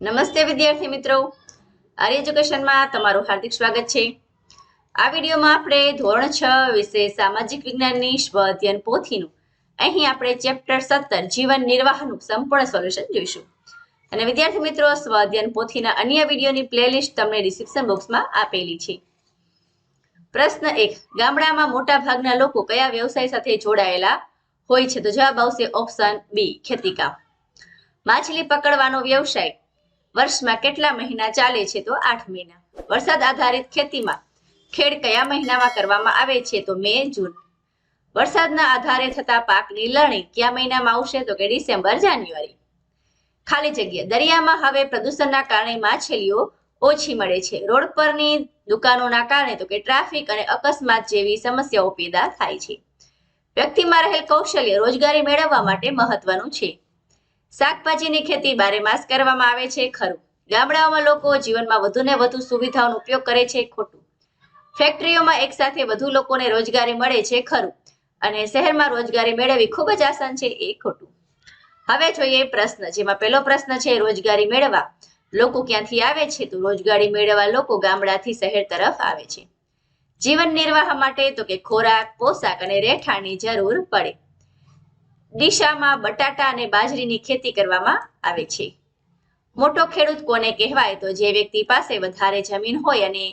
નમસ્તે વિદ્યાર્થી મિત્રો. આર્ય એજ્યુકેશનમાં તમારું હાર્દિક સ્વાગત છે. આ વિડીયોમાં આપણે ધોરણ છ વિશે સામાજિક વિજ્ઞાનની સ્વ અધ્યયન પોથીનું અહીં આપણે ચેપ્ટર સત્તર, જીવન નિર્વાહનું સંપૂર્ણ સોલ્યુશન જોઈશું. અને વિદ્યાર્થી મિત્રો, સ્વ અધ્યયન પોથીના અન્ય વિડીયોની પ્લેલિસ્ટ તમને ડિસ્ક્રિપ્શન બોક્સમાં આપેલી છે. પ્રશ્ન એક, ગામડામાં મોટા ભાગના લોકો કયા વ્યવસાય સાથે જોડાયેલા હોય છે? તો જવાબ આવશે ઓપ્શન બી, ખેતીકામ. માછલી પકડવાનો વ્યવસાય. વર્ષમાં કેટલા મહિના ચાલે છે તો આઠ મહિના. વરસાદ આધારિત ખેતીમાં ખેડ કયા મહિનામાં કરવામાં આવે છે તો મે, જૂન. વરસાદના આધારે થતા પાકની લણણી કયા મહિનામાં આવશે તો કે ડિસેમ્બર, જાન્યુઆરી. ખાલી જગ્યા. દરિયામાં હવે પ્રદૂષણના કારણે માછલીઓ ઓછી મળે છે. રોડ પરની દુકાનોના કારણે તો કે ટ્રાફિક અને અકસ્માત જેવી સમસ્યાઓ પેદા થાય છે. વ્યક્તિમાં રહેલ કૌશલ્ય રોજગારી મેળવવા માટે મહત્વનું છે. શાકભાજીની ખેતી બારે માસ કરવામાં આવે છે, ખરું. ગામડાઓમાં લોકો જીવનમાં વધુને વધુ સુવિધાઓનો ઉપયોગ કરે છે, ખોટું. ફેક્ટરીઓમાં એકસાથે વધુ લોકોને રોજગારી મળે છે, ખરું. અને શહેરમાં રોજગારી મેળવવી ખૂબ જ આસાન છે, એ ખોટું. હવે જોઈએ પ્રશ્ન, જેમાં પહેલો પ્રશ્ન છે રોજગારી મેળવવા. લોકો ક્યાંથી આવે છે? તો રોજગારી મેળવવા લોકો ગામડાથી શહેર તરફ આવે છે. જીવન નિર્વાહ માટે તો કે ખોરાક, પોશાક અને રહેઠાણની જરૂર પડે. ડીશામાં બટાટા અને બાજરીની ખેતી કરવામાં આવે છે. મોટો ખેડૂત કોને કહેવાય તો જે વ્યક્તિ પાસે વધારે જમીન હોય અને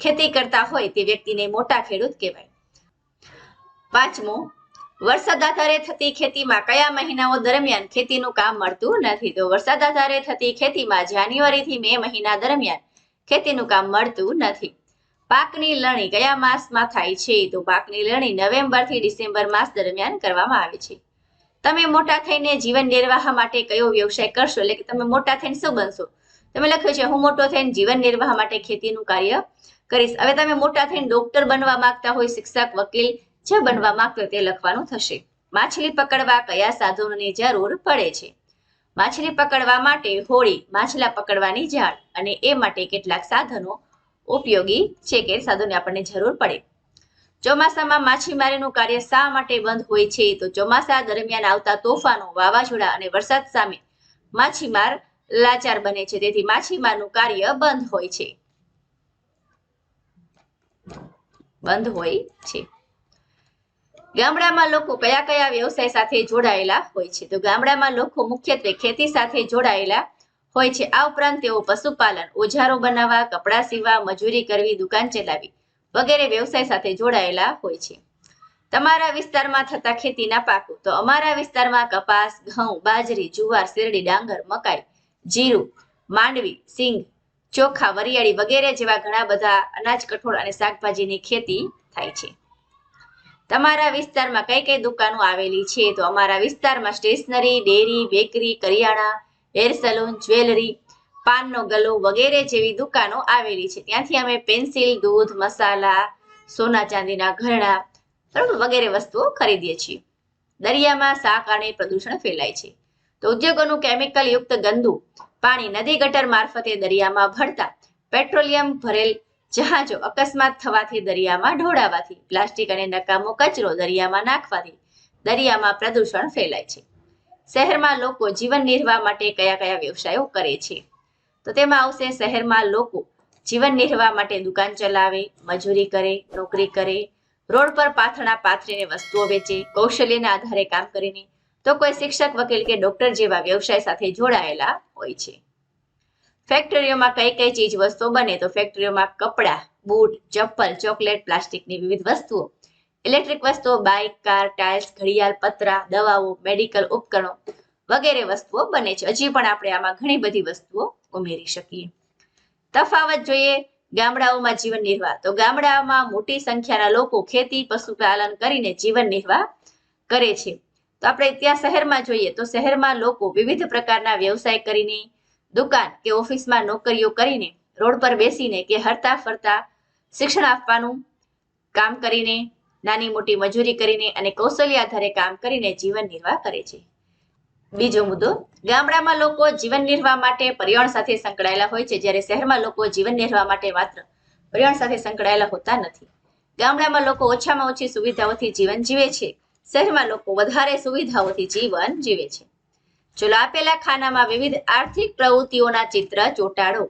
ખેતી કરતા હોય તે વ્યક્તિને મોટા ખેડૂત કહેવાય. પાંચમો, વરસાદ આધારે થતી ખેતીમાં કયા મહિનાઓ દરમિયાન ખેતીનું કામ મળતું નથી? તો વરસાદ આધારે થતી ખેતીમાં જાન્યુઆરી થી મે મહિના દરમિયાન ખેતીનું કામ મળતું નથી. પાકની લણી કયા માસમાં થાય છે? તો પાકની લણી નવેમ્બરથી ડિસેમ્બર માસ દરમિયાન કરવામાં આવે છે. તમે મોટા થઈને જીવન નિર્વાહ માટે કયો વ્યવસાય કરશો? એટલે કે તમે મોટા થઈને શું બનશો? તમે લખ્યું છે, હું મોટો થઈને જીવન નિર્વાહ માટે ખેતીનું કાર્ય કરીશ. હવે તમે મોટા થઈને ડોક્ટર બનવા માંગતા હોય, શિક્ષક, વકીલ જે બનવા માંગતો તે લખવાનું થશે. માછલી પકડવા કયા સાધનોની જરૂર પડે છે? માછલી પકડવા માટે હોળી, માછલા પકડવાની જાળ અને એ માટે કેટલાક સાધનો ઉપયોગી છે કે સાધનોની આપણને જરૂર પડે? ચોમાસામાં માછીમારીનું કાર્ય શા માટે બંધ હોય છે? તો ચોમાસા દરમિયાન આવતા તોફાનો, વાવાઝોડા અને વરસાદ સામે માછીમાર લાચાર બને છે. તેથી માછીમારનું કાર્ય બંધ હોય છે. બંધ હોય છે. ગામડામાં લોકો કયા કયા વ્યવસાય સાથે જોડાયેલા હોય છે? તો ગામડામાં લોકો મુખ્યત્વે ખેતી સાથે જોડાયેલા હોય છે. આ ઉપરાંત તેઓ પશુપાલન, ઓજારો બનાવવા, કપડાં સીવવા, મજૂરી કરવી, દુકાન ચલાવી વગેરે વ્યવસાય સાથે જોડાયેલા હોય છે. તમારા વિસ્તારમાં થતા ખેતીના પાકો. તો અમારા વિસ્તારમાં કપાસ, ઘઉં, બાજરી, જુવાર, શેરડી, ડાંગર, મકાઈ, જીરું, માંડવી, સિંગ, ચોખા, વરિયાળી વગેરે જેવા ઘણા બધા અનાજ, કઠોળ અને શાકભાજીની ખેતી થાય છે. તમારા વિસ્તારમાં કઈ કઈ દુકાનો આવેલી છે? તો અમારા વિસ્તારમાં સ્ટેશનરી, ડેરી, બેકરી, કરિયાણા, હેર સલૂન, જ્વેલરી પાનનો ગલો વગેરે જેવી દુકાનો આવેલી છે. ત્યાંથી અમે પેન્સિલ, દૂધ, મસાલા, સોના ચાંદીના ઘરણા બરાબર વગેરે વસ્તુઓ ખરીદીએ છીએ. દરિયામાં શા કારણે પ્રદૂષણ ફેલાય છે. તો ઉદ્યોગોનું કેમિકલ યુક્ત ગંદુ પાણી નદી ગટર મારફતે દરિયામાં ભળતા પેટ્રોલિયમ ભરેલ જહાજો અકસ્માત થવાથી દરિયામાં ઢોળાવાથી, પ્લાસ્ટિક અને નકામો કચરો દરિયામાં નાખવાથી દરિયામાં પ્રદૂષણ ફેલાય છે. શહેરમાં લોકો જીવન નિર્વાહ માટે કયા કયા વ્યવસાયો કરે છે? તો તેમાં આવશે શહેરમાં લોકો જીવન નિર્વાહ માટે દુકાન ચલાવે, મજૂરી કરે, નોકરી કરે, રોડ પર પાથરણા પાથરીને વસ્તુઓ વેચે, કૌશલ્યના આધારે કામ કરીને તો કોઈ શિક્ષક, વકીલ કે ડોક્ટર જેવા વ્યવસાય સાથે જોડાયેલા હોય છે. ફેક્ટરીઓમાં કઈ કઈ ચીજ વસ્તુઓ બને તો ફેક્ટરીઓમાં કપડાં, બૂટ, ચપ્પલ, ચોકલેટ, પ્લાસ્ટિકની વિવિધ વસ્તુઓ, ઇલેક્ટ્રિક વસ્તુઓ, બાઇક, કાર, ટાઇલ્સ, ઘડિયાળ, પતરા, દવાઓ, મેડિકલ ઉપકરણો વગેરે વસ્તુઓ બને છે. હજી પણ આપણે આમાં ઘણી બધી વસ્તુઓ ઉમેરી શકીએ. તફાવત જોઈએ ગામડાઓમાં જીવન નિર્વાહ. તો ગામડાઓમાં મોટી સંખ્યાના લોકો ખેતી, પશુપાલન કરીને જીવન નિર્વાહ કરે છે. તો આપણે ત્યાં શહેરમાં જોઈએ તો શહેરમાં લોકો વિવિધ પ્રકારના વ્યવસાય કરીને દુકાન કે ઓફિસમાં નોકરીઓ કરીને રોડ પર બેસીને કે હરતા ફરતા શિક્ષણ આપવાનું કામ કરીને, નાની મોટી મજૂરી કરીને અને કૌશલ્ય આધારે કામ કરીને જીવન નિર્વાહ કરે છે. બીજો મુદ્દો, ગામડામાં લોકો જીવન નિર્વાહ માટે પર્યાવરણ સાથે સંકળાયેલા હોય છે, જ્યારે શહેરમાં લોકો જીવન નિર્વાહ માટે માત્ર પર્યાવરણ સાથે સંકળાયેલા હોતા નથી. ગામડામાં લોકો ઓછામાં ઓછી સુવિધાઓથી જીવન જીવે છે, શહેરમાં લોકો વધારે સુવિધાઓથી જીવન જીવે છે. ચલો, આપેલા ખાનામાં વિવિધ આર્થિક પ્રવૃત્તિઓના ચિત્ર ચોંટાડો.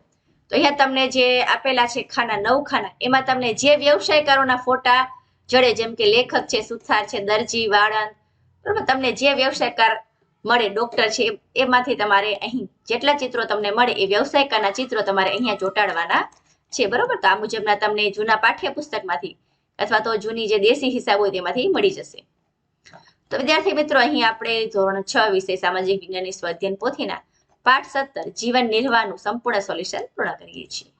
તો અહીંયા તમને જે આપેલા છે, ખાના, નવ ખાના, એમાં તમને જે વ્યવસાયકારોના ફોટા જડે, જેમ કે લેખક છે, સુથાર છે, દરજી, વાળંદ, બરોબર, તમને જે વ્યવસાયકાર મળે ડોક્ટર છે, એમાંથી તમારે અહીં જેટલા ચિત્રો તમને મળે એ વ્યવસાયિકાના ચિત્રો તમારે અહીંયા ચોંટાડવાના છે, બરોબર? તો આ મુજબના તમને જૂના પાઠ્યપુસ્તકમાંથી અથવા તો જૂની જે દેશી હિસાબ હોય તેમાંથી મળી જશે. તો વિદ્યાર્થી મિત્રો, અહીં આપણે ધોરણ છ વિષય સામાજિક વિજ્ઞાનની સ્વાધ્યન પોથીના પાઠ સત્તર જીવન નિર્વાહનું સંપૂર્ણ સોલ્યુશન પૂર્ણ કરીએ છીએ.